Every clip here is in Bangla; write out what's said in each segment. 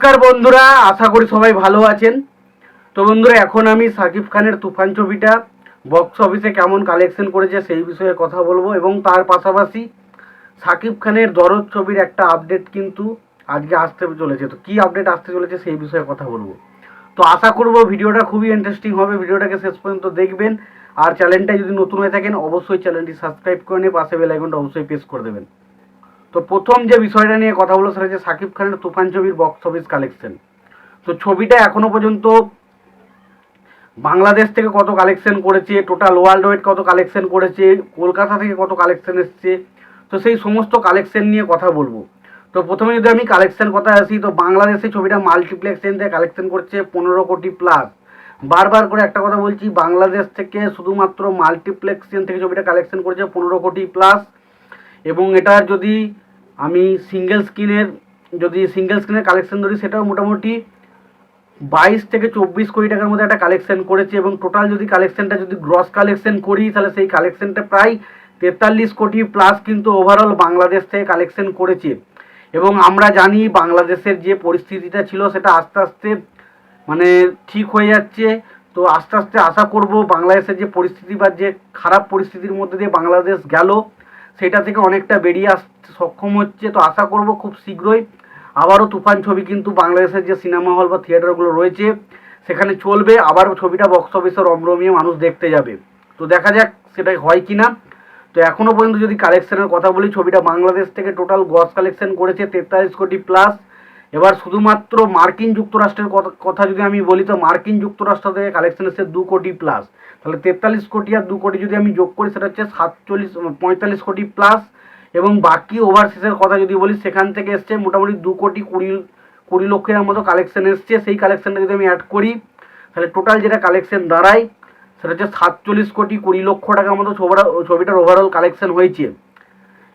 নমস্কার বন্ধুরা, আশা করি সবাই ভালো আছেন। তো বন্ধুরা, এখন আমি সাকিব খানের তুফান ছবিটা বক্স অফিসে কেমন কালেকশন করেছে সেই বিষয়ে কথা বলব এবং তার পাশাপাশি সাকিব খানের দরদ ছবির একটা আপডেট কিন্তু আজকে আসতে চলেছে। তো কি আপডেট আসতে চলেছে সেই বিষয়ে কথা বলব। তো আশা করব ভিডিওটা খুবই ইন্টারেস্টিং হবে, ভিডিওটাকে শেষ পর্যন্ত দেখবেন। আর চ্যানেলটা যদি নতুন হয়ে থাকেন, অবশ্যই চ্যানেলটি সাবস্ক্রাইব করে নিয়ে পাশে বেল আইকনটা অবশ্যই প্রেস করে দেবেন। তো প্রথম যে বিষয়টা নিয়ে কথা বলো সেটা হচ্ছে সাকিব খানের তুফান ছবির বক্স অফিস কালেকশন তো ছবিটা এখনও পর্যন্ত বাংলাদেশ থেকে কত কালেকশন করেছে টোটাল ওয়ার্ল্ড ওয়াইড কত কালেকশন করেছে, কলকাতা থেকে কত কালেকশন এসছে, তো সেই সমস্ত কালেকশন নিয়ে কথা বলব। তো প্রথমে যদি আমি কালেকশন কথা আসি, তো বাংলাদেশে ছবিটা মাল্টিপ্লেক্স থেকে কালেকশন করছে পনেরো কোটি প্লাস বারবার করে একটা কথা বলছি, বাংলাদেশ থেকে শুধুমাত্র মাল্টিপ্লেক্স থেকে ছবিটা কালেকশন করেছে পনেরো কোটি প্লাস এবং এটা যদি আমি সিঙ্গেল স্ক্রিনের যদি সিঙ্গেল স্ক্রিনের কালেকশন ধরি, সেটাও মোটামুটি বাইশ থেকে চব্বিশ কোটি টাকার মধ্যে একটা কালেকশন করেছে এবং টোটাল যদি কালেকশনটা যদি গ্রস কালেকশন করি, তাহলে সেই কালেকশনটা প্রায় তেতাল্লিশ কোটি প্লাস কিন্তু ওভারঅল বাংলাদেশ থেকে কালেকশন করেছে। এবং আমরা জানি বাংলাদেশের যে পরিস্থিতিটা ছিল, সেটা আস্তে আস্তে মানে ঠিক হয়ে যাচ্ছে। তো আস্তে আস্তে আশা করব বাংলাদেশের যে পরিস্থিতি বা যে খারাপ পরিস্থিতির মধ্যে দিয়ে বাংলাদেশ গেল সেটা থেকে অনেকটা বেরিয়ে আসতে সক্ষম হচ্ছে, তো আশা করব খুব শীঘ্রই। আবারও তুফান ছবি কিন্তু বাংলাদেশের যে সিনেমা হল বা থিয়েটারগুলো রয়েছে, সেখানে চলবে। আবার ছবিটা বক্স অফিসে রমরমিয়ে মানুষ দেখতে যাবে। তো দেখা যাক সেটাই হয় কি না তো এখনও পর্যন্ত যদি কালেকশনের কথা বলি, ছবিটা বাংলাদেশ থেকে টোটাল গস কালেকশন করেছে তেতাল্লিশ কোটি প্লাস এবার শুধুমাত্র মার্কিন যুক্তরাষ্ট্রের কথা- যদি আমি বলি, তো মার্কিন যুক্তরাষ্ট্র থেকে কালেকশন এসেছে দু কোটি প্লাস তাহলে তেতাল্লিশ কোটি আর দু কোটি যদি আমি যোগ করি, সেটা হচ্ছে সাতচল্লিশ, পঁয়তাল্লিশ কোটি প্লাস এবং বাকি ওভারসিজের কথা যদি বলি, সেখান থেকে এসছে মোটামুটি দু কোটি কুড়ি কুড়ি লক্ষের মতো কালেকশন এসছে। সেই কালেকশনটা যদি আমি অ্যাড করি, তাহলে টোটাল যেটা কালেকশন দাঁড়ায়, সেটা হচ্ছে সাতচল্লিশ কোটি কুড়ি লক্ষ টাকার মতো ছবিটা ছবিটার ওভারঅল কালেকশন হয়েছে।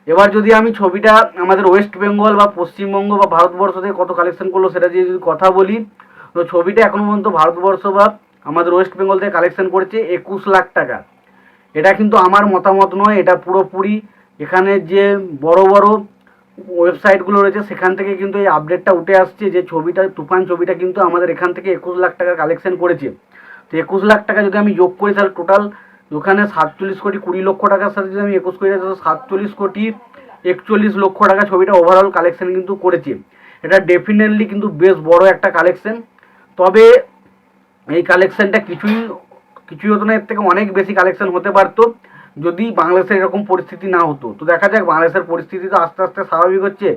এবার যদি আমি ছবিটা আমাদের ওয়েস্ট বেঙ্গল বা পশ্চিমবঙ্গ বা ভারতবর্ষ থেকে কত কালেকশন করল সেটা দিয়ে যদি কথা বলি, তো ছবিটা এখনও পর্যন্ত ভারতবর্ষ বা আমাদের ওয়েস্ট বেঙ্গল থেকে কালেকশন করেছে একুশ লাখ টাকা। এটা কিন্তু আমার মতামত নয়, এটা পুরোপুরি। এখানে যে বড় বড় ওয়েবসাইটগুলো রয়েছে, সেখান থেকে কিন্তু এই আপডেটটা উঠে আসছে যে ছবিটা, তুফান ছবিটা কিন্তু আমাদের এখান থেকে একুশ লাখ টাকা কালেকশন করেছে। তো একুশ লাখ টাকা যদি আমি যোগ করি তাহলে টোটাল ওখানে সাতচল্লিশ কোটি কুড়ি লক্ষ টাকার সাথে যদি আমি একুশ কোটি টাকা, সাতচল্লিশ কোটি একচল্লিশ লক্ষ টাকা ছবিটা ওভারঅল কালেকশন কিন্তু করেছে। এটা ডেফিনেটলি কিন্তু বেশ বড় একটা কালেকশন তবে এই কালেকশনটা কিছুই কিছুই হতো না, এর থেকে অনেক বেশি কালেকশন হতে পারতো, যদি বাংলাদেশের এরকম পরিস্থিতি না হতো। তো দেখা যাক, বাংলাদেশের পরিস্থিতি তো আস্তে আস্তে স্বাভাবিক হচ্ছে।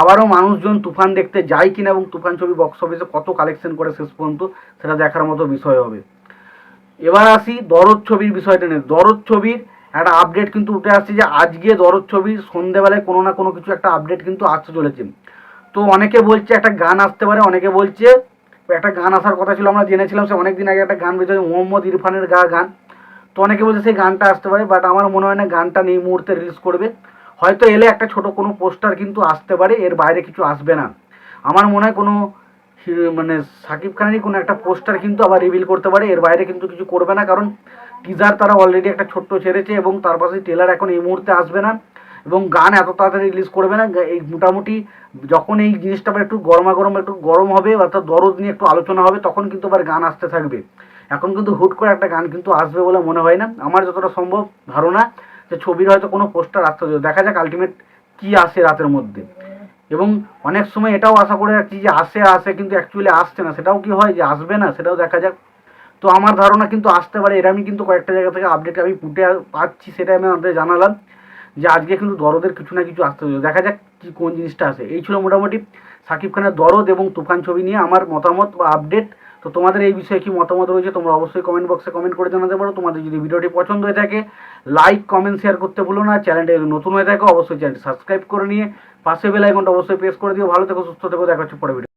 আবারও মানুষজন তুফান দেখতে যায় কিনা এবং তুফান ছবি বক্স অফিসে কত কালেকশন করে শেষ পর্যন্ত, সেটা দেখার মতো বিষয় হবে। এবার আসি দরদ ছবির বিষয়টা নিয়ে। দরদ ছবির একটা আপডেট কিন্তু উঠে আসছে যে আজকে দরদ ছবির সন্ধেবেলায় কোনো না কোনো কিছু একটা আপডেট কিন্তু আসতে চলেছে। তো অনেকে বলছে একটা গান আসতে পারে, অনেকে বলছে একটা গান আসার কথা ছিল, আমরা জেনেছিলাম সে অনেক দিন আগে একটা গান বেরিয়েছে, মোহাম্মদ ইরফানের গা গান। তো অনেকে বলছে সেই গানটা আসতে পারে বাট আমার মনে হয় না গানটা এই মুহূর্তে রিলিজ করবে। হয়তো এলে একটা ছোট কোনো পোস্টার কিন্তু আসতে পারে, এর বাইরে কিছু আসবে না। আমার মনে হয় কোনো মানে সাকিব খানেরই কোনো একটা পোস্টার কিন্তু আবার রিভিল করতে পারে, এর বাইরে কিন্তু কিছু করবে না, কারণ টিজার তারা অলরেডি একটা ছোট্ট ছেড়েছে এবং তার পাশে টেলার এখন এই মুহূর্তে আসবে না এবং গান এত তাড়াতাড়ি রিলিজ করবে না। এই মোটামুটি যখন এই জিনিসটা আবার একটু গরমা গরম একটু গরম হবে, অর্থাৎ দরদ নিয়ে একটু আলোচনা হবে, তখন কিন্তু আবার গান আসতে থাকবে। এখন কিন্তু হুট করে একটা গান কিন্তু আসবে বলে মনে হয় না। আমার যতটা সম্ভব ধারণা যে ছবির হয়তো কোনো পোস্টার আসতে দেখা যাক আলটিমেট কি আসে রাতের মধ্যে। এবং অনেক সময় এটাও আশা করে রাখছি যে আসে আসে, কিন্তু অ্যাকচুয়ালি আসছে না। সেটাও কি হয় যে আসবে না, সেটাও দেখা যাক। তো আমার ধারণা কিন্তু আসতে পারে, এর আমি কিন্তু কয়েকটা জায়গা থেকে আপডেট আমি ফুটে পাচ্ছি সেটা আমি আপনাদের জানালাম যে আজকে কিন্তু দরদের কিছু না কিছু আসতে হবে দেখা যাক কি, কোন জিনিসটা আসে। এই ছিল মোটামুটি সাকিব খানের দরদ এবং তুফান ছবি নিয়ে আমার মতামত বা আপডেট তো তোমাদের এই বিষয়ে কি মতামত রয়েছে, তোমরা অবশ্যই কমেন্ট বক্সে কমেন্ট করে জানাতে পারো। তোমাদের যদি ভিডিওটি পছন্দ হয়ে থাকে লাইক কমেন্ট শেয়ার করতে ভুলো না। চ্যানেলটা নতুন হয়ে থাকো, অবশ্যই চ্যানেলটি সাবস্ক্রাইব করে নিয়ে পাশে বেল আইকনটা অবশ্যই প্রেস করে দিও। ভালো থেকো, সুস্থ থেকো, দেখা হচ্ছে পরে ভিডিও